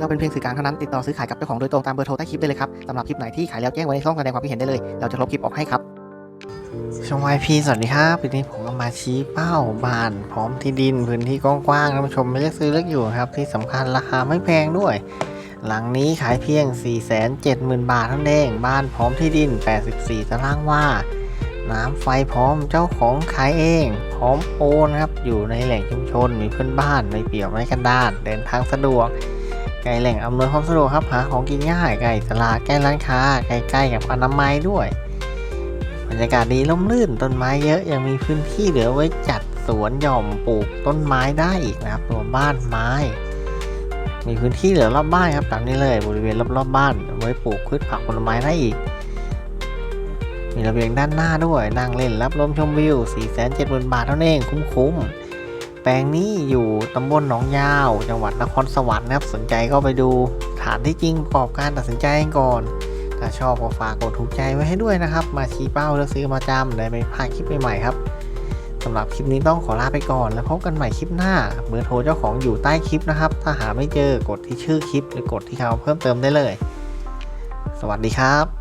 เราเป็นเพียงสื่อกลางเท่านั้นติดต่อซื้อขายกับเจ้าของโดยตรงตามเบอร์โทรใต้คลิปได้เลยครับสำหรับคลิปไหนที่ขายแล้วแจ้งไว้ในช่องแสดงความคิดเห็นได้เลย เราจะลบคลิปออกให้ครับช่องวายพีสวัสดีครับวันนี้ผมก็มาชี้เป้าบ้าน พร้อมที่ดินพื้นที่กว้างๆท่านผู้ชมไม่เลือกซื้อเลือกอยู่ครับ ที่สำคัญราคาไม่แพงด้วย หลังนี้ขายเพียง 470,000 บาทเท่านั้นเองบ้านพร้อมที่ดิน 84 ตารางวาน้ำไฟพร้อมเจ้าของขายเอง พร้อมโอนครับอยู่ในแหล่งชุมชนมีเพื่อนบ้านไม่เปี่ยวไม่กันดาน เดินทางสะดวก ใกล้แหล่งอำนวยความสะดวกครับหาของกินง่ายใกล้ตลาดใกล้ร้านค้าใกล้ๆกับอนามัยด้วยบรรยากาศดีร่มรื่นต้นไม้เยอะยังมีพื้นที่เหลือไว้จัดสวนหย่อมปลูกต้นไม้ได้อีกนะครับตัวบ้านไม้ มีพื้นที่เหลือรอบบ้านครับตามนี้เลยบริเวณรอบๆบ้าน ไว้ปลูกพืชผักผลไม้ได้อีก มีระเบียงด้านหน้าด้วยนั่งเล่นรับลมชมวิว 470,000 บาทเท่านั้นเองคุ้มๆ แปลงนี้อยู่ตำบลหนองยาว จังหวัดนครสวรรค์นะครับ สนใจก็ไปดูฐานที่จริงประกอบการตัดสินใจกันก่อน ถ้าชอบก็ฝากกดถูกใจไว้ให้ด้วยนะครับ มาชี้เป้าเลือกซื้อมาจำได้ไม่พลาดคลิปใหม่ๆครับสำหรับคลิปนี้ต้องขอลาไปก่อน แล้วพบกันใหม่คลิปหน้า เบอร์โทรเจ้าของอยู่ใต้คลิปนะครับ ถ้าหาไม่เจอกดที่ชื่อคลิป หรือกดที่เขาเพิ่มเติมได้เลย สวัสดีครับ